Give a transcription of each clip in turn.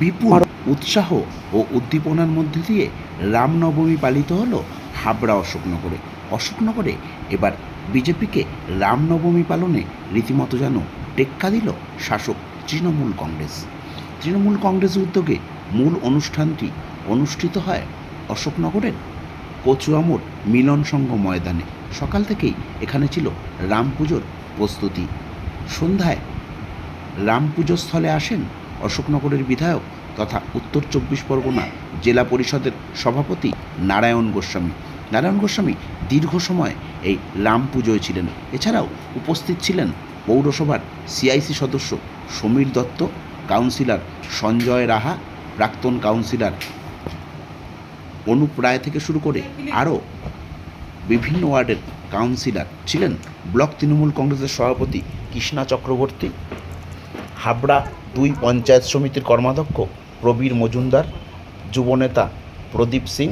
বিপুল উৎসাহ ও উদ্দীপনার মধ্যে দিয়ে রামনবমী পালিত হলো হাবড়া অশোকনগরে। অশোকনগরে এবার বিজেপিকে রামনবমী পালনে রীতিমতো যেন টেক্কা দিল শাসক তৃণমূল কংগ্রেস। তৃণমূল কংগ্রেসের উদ্যোগে মূল অনুষ্ঠানটি অনুষ্ঠিত হয় অশোকনগরের কচুয়ামোড় মিলন সংঘ ময়দানে। সকাল থেকেই এখানে ছিল রাম পুজোর প্রস্তুতি। সন্ধ্যায় রাম পুজো স্থলে আসেন অশোকনগরের বিধায়ক তথা উত্তর চব্বিশ পরগনা জেলা পরিষদের সভাপতি নারায়ণ গোস্বামী। নারায়ণ গোস্বামী দীর্ঘ সময় এই রাম পুজোয় ছিলেন। এছাড়াও উপস্থিত ছিলেন পৌরসভার সিআইসি সদস্য সমীর দত্ত, কাউন্সিলর সঞ্জয় রাহা, প্রাক্তন কাউন্সিলর অনুপ রায় থেকে শুরু করে আরও বিভিন্ন ওয়ার্ডের কাউন্সিলর ছিলেন ব্লক তৃণমূল কংগ্রেসের সভাপতি কৃষ্ণা চক্রবর্তী হাবড়া দুই পঞ্চায়েত সমিতির কর্মাধ্যক্ষ প্রবীর মজুমদার, যুবনেতা প্রদীপ সিং,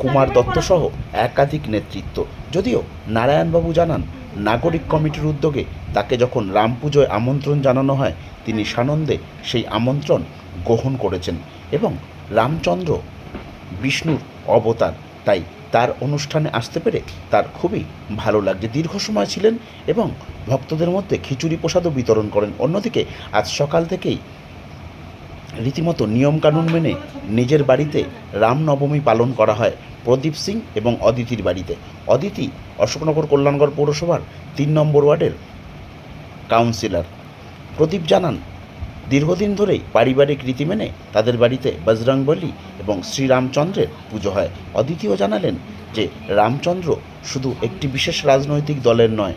কুমার দত্ত সহ একাধিক নেতৃত্ব। যদিও নারায়ণবাবু জানান, নাগরিক কমিটির উদ্যোগে তাকে যখন রাম পুজোয় আমন্ত্রণ জানানো হয়, তিনি সানন্দে সেই আমন্ত্রণ গ্রহণ করেছেন এবং রামচন্দ্র বিষ্ণুর অবতার, তাই তার অনুষ্ঠানে আসতে পেরে তার খুবই ভালো লাগছে। দীর্ঘ সময় ছিলেন এবং ভক্তদের মধ্যে খিচুড়ি প্রসাদও বিতরণ করেন। অন্যদিকে আজ সকাল থেকেই রীতিমতো নিয়মকানুন মেনে নিজের বাড়িতে রামনবমী পালন করা হয় প্রদীপ সিং এবং অদিতির বাড়িতে। অদিতি অশোকনগর কল্যাণগড় পৌরসভার তিন নম্বর ওয়ার্ডের কাউন্সিলর। প্রদীপ জানান দীর্ঘদিন ধরেই পারিবারিক রীতি মেনে তাদের বাড়িতে বজরংবলী এবং শ্রীরামচন্দ্রের পুজো হয়। অদিতিও জানালেন যে, রামচন্দ্র শুধু একটি বিশেষ রাজনৈতিক দলের নয়,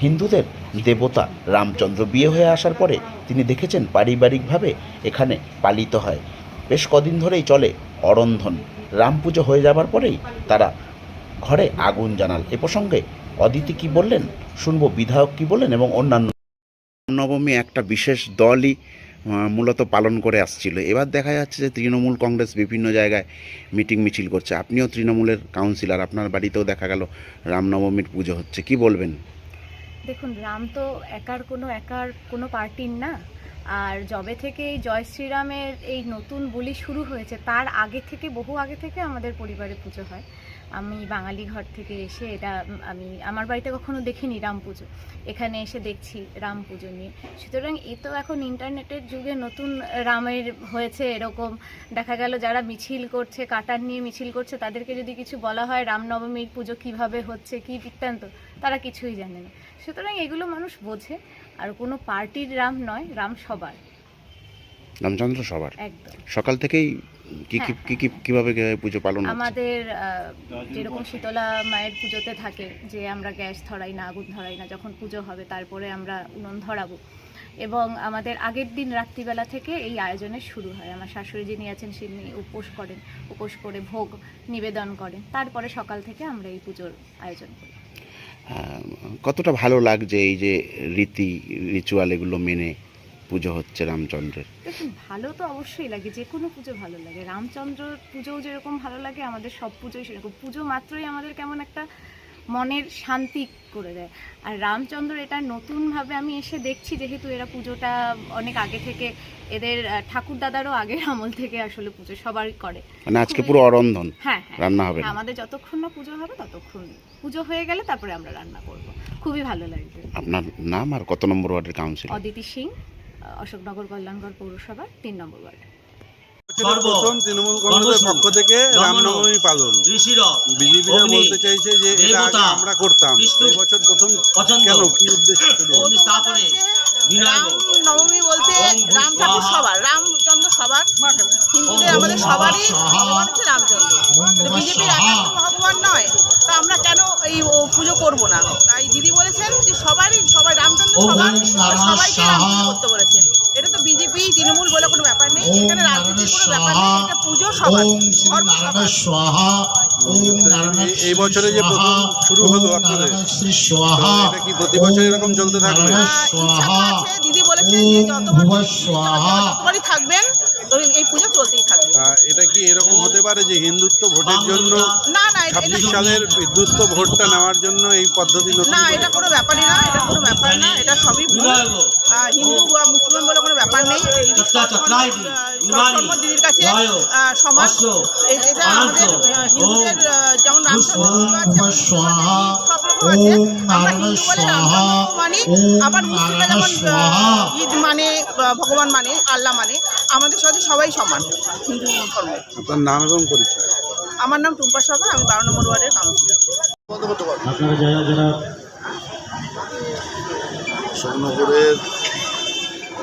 হিন্দুদের দেবতা রামচন্দ্র বিয়ে হয়ে আসার পরে তিনি দেখেছেন পারিবারিকভাবে এখানে পালিত হয়। বেশ কদিন ধরেই চলে অরন্ধন। রাম পুজো হয়ে যাবার পরেই তারা ঘরে আগুন জানাল। এ প্রসঙ্গে অদিতি কি বললেন, শুনব, বিধায়ক কি বললেন এবং অন্যান্য নবমী একটা বিশেষ দলই মূলত পালন করে আসছিল। এবার দেখা যাচ্ছে যে তৃণমূল কংগ্রেস বিভিন্ন জায়গায় মিটিং মিছিল করছে। আপনিও তৃণমূলের কাউন্সিলর আপনার বাড়িতেও দেখা গেল রামনবমীর পুজো হচ্ছে। কি বলবেন? দেখুন, রাম তো একার কোনো একার কোনো পার্টির না। আর যবে থেকে এই জয় শ্রীরামের এই নতুন বলি শুরু হয়েছে, তার আগে থেকে, বহু আগে থেকে আমাদের পরিবারে পুজো হয়। আমি বাঙালি ঘর থেকে এসে এটা আমি, আমার বাড়িতে কখনো দেখিনি রাম পুজো। এখানে এসে দেখছি রাম পুজো নিয়ে। সুতরাং এ তো এখন ইন্টারনেটের যুগে নতুন রামের হয়েছে এরকম। দেখা গেল যারা মিছিল করছে, কাটার নিয়ে মিছিল করছে, তাদেরকে যদি কিছু বলা হয় রামনবমীর পুজো কীভাবে হচ্ছে, কি বৃত্তান্ত, তারা কিছুই জানে না। সুতরাং এগুলো মানুষ বোঝে। আর কোনো পার্টির রাম নয়, রাম সবার। রামচন্দ্র সবার। একদম। সকাল থেকেই কি কি হ্যাঁ, কি কি কীভাবে পুজো পালন আমাদের যেরকম শীতলা মায়ের পুজোতে থাকে যে আমরা গ্যাস ধরাই না আগুন ধরাই না যখন পুজো হবে তারপরে আমরা উনুন ধরাবো। এবং আমাদের আগের দিন রাত্রিবেলা থেকে এই আয়োজনের শুরু হয়। আমার শাশুড়ি যিনি আছেন তিনি উপোস করেন উপোস করে ভোগ নিবেদন করেন। তারপরে সকাল থেকে আমরা এই পুজোর আয়োজন করি। কতটা ভালো লাগছে এই যে রীতি রিচুয়াল এগুলো মেনে? পুজো হচ্ছে রামচন্দ্রের। দেখুন ভালো তো অবশ্যই লাগে যে কোনো পুজো ভালো লাগে। রামচন্দ্র পুজোও যেরকম ভালো লাগে আমাদের সব পুজোই সেরকম। পুজো মাত্রই আমাদের কেমন একটা মনের শান্তি করে দেয়। আর রামচন্দ্র এটা নতুনভাবে আমি এসে দেখছি যেহেতু এরা পুজোটা অনেক আগে থেকে এদের ঠাকুর দাদারও আগের আমল থেকে আসলে পুজো সবারই করে। মানে আজকে পুরো অরন্ধন হ্যাঁ হ্যাঁ। রান্না হবে আমাদের যতক্ষণ না পুজো হবে ততক্ষণ পুজো হয়ে গেলে তারপরে আমরা রান্না করব। খুবই ভালো লাগবে। আপনার নাম আর কত নম্বর ওয়ার্ডের কাউন্সিল অদিতি সিং। অশোকনগর কল্যাণগড় পৌরসভার তিন নম্বর ওয়ার্ড। প্রথম তৃণমূল কংগ্রেসের পক্ষ থেকে রামনবমী পালন। বিজেপিরা বলতে চাইছে যে এটা আগে আমরা করতাম। এই বছর প্রথম কেন? কি উদ্দেশ্য রাম নবমী বলতে রাম ঠাকুর সবার রামচন্দ্র সবার। হিন্দুদের আমাদের সবারই ভগবান হচ্ছে রামচন্দ্র। বিজেপির ভগবান নয় তা আমরা কেন এই পুজো করব না? তাই দিদি বলেছেন যে সবারই সবাই রামচন্দ্র সবার সবাইকে রাম করতে তো বিজেপি তৃণমূল বলে কোনো ব্যাপার নেই এখানে রাজনীতির কোনো ব্যাপার নেই এটা পুজো সবার এই- এই বছরে যে প্রথম শুরু হলো আপনাদের। এটা কি প্রতি বছর এরকম চলতে থাকবে? দিদি বলেছেন যে যতবারই থাকবেন এই পুজো চলতেই থাকবে। এটা কি এরকম হতে পারে যে হিন্দুত্ব ভোটের জন্য না না ছাব্বিশ সালের বিদ্যুৎ ভোটটা নেওয়ার জন্য এই পদ্ধতি না এটা কোনো ব্যাপারই না এটা কোনো ব্যাপার না এটা সবই হিন্দু বা মুসলমান দিদির কাছে সমান এটা আমাদের হিন্দুদের যেমন মানি আবার মুসলিমরা যেমন ঈদ মানে ভগবান মানে আল্লাহ মানে আমাদের সাথে সবাই সমান হিন্দু ধর্মে। আপনার নাম এবং পরিচয়? আমার নাম টুম্পা সভা আমি বারো নম্বর ওয়ার্ডের কাউন্সিলর আপনারা যারা যারা অশোকনগরের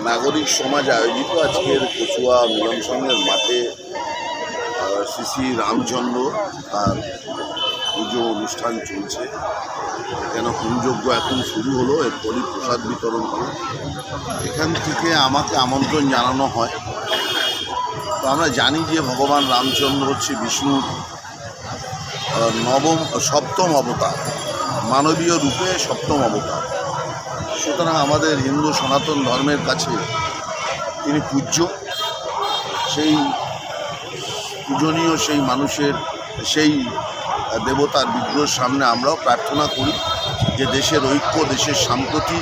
নাগরিক সমাজ আয়োজিত আজকের কচুয়া মিলন সংঘের মাঠে শ্রী শ্রী রামচন্দ্র তার পুজো অনুষ্ঠান চলছে। এখানে হোমযজ্ঞ এখন শুরু হলো, এরপরই প্রসাদ বিতরণ হলো। এখান থেকে আমাকে আমন্ত্রণ জানানো হয়। তো আমরা জানি যে ভগবান রামচন্দ্র হচ্ছে বিষ্ণুর নবম, সপ্তম অবতার। মানবীয় রূপে সপ্তম অবতার। সুতরাং আমাদের হিন্দু সনাতন ধর্মের কাছে তিনি পূজ্য। সেই পূজনীয় সেই মানুষের, সেই দেবতার বিগ্রহের সামনে আমরাও প্রার্থনা করি যে দেশের ঐক্য, দেশের সাম্প্রতি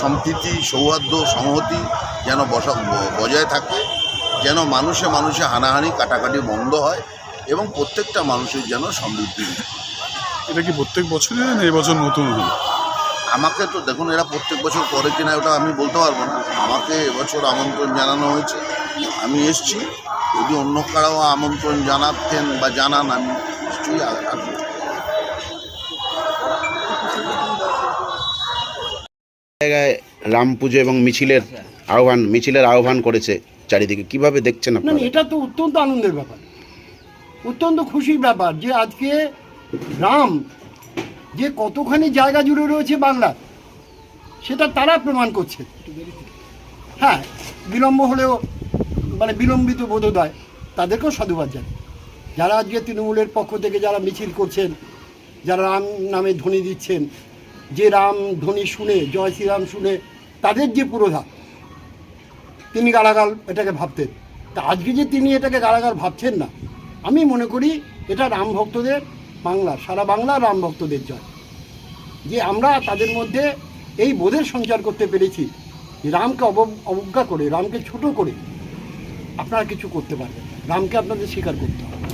সম্প্রীতি, সৌহার্দ্য, সংহতি যেন বসা বজায় থাকে, যেন মানুষে মানুষে হানাহানি, কাটাকাটি বন্ধ হয় এবং প্রত্যেকটা মানুষের যেন সমৃদ্ধি। এটা কি প্রত্যেক বছরই না? এবছর নতুন হলো আমাকে তো দেখুন এরা প্রত্যেক বছর করে কিনা ওটা আমি বলতে পারব না। আমাকে এবছর আমন্ত্রণ জানানো হয়েছে। আমি এসছি। যদি অন্য কারাও আমন্ত্রণ জানাতেন বা জানান আমি নিশ্চয়ই আসব। জায়গায় রাম পুজো এবং মিছিলের আহ্বান মিছিলের আহ্বান করেছে চারিদিকে। কীভাবে দেখছেন না না, আপনারা? এটা তো অত্যন্ত আনন্দের ব্যাপার। অত্যন্ত খুশির ব্যাপার যে আজকে রাম যে কতখানি জায়গা জুড়ে রয়েছে বাংলা, সেটা তারা প্রমাণ করছে। হ্যাঁ বিলম্ব হলেও মানে বিলম্বিত বোধোদয় তাদেরকেও সাধুবাদ জানাই। যারা আজকে তৃণমূলের পক্ষ থেকে যারা মিছিল করছেন, যারা রাম নামে ধ্বনি দিচ্ছেন, যে রাম ধ্বনি শুনে, জয় শ্রীরাম শুনে, তাদের যে পুরোধা, তিনি গালাগাল এটাকে ভাবতেন। তা আজকে যে তিনি এটাকে গালাগাল ভাবছেন না, আমি মনে করি এটা রাম ভক্তদের বাংলা সারা বাংলা রাম ভক্তদের জয়। যে আমরা তাদের মধ্যে এই বোধের সঞ্চার করতে পেরেছি রামকে অব- অবজ্ঞা করে, রামকে ছোট করে আপনারা কিছু করতে পারবেন রামকে আপনাদের স্বীকার করতে হবে।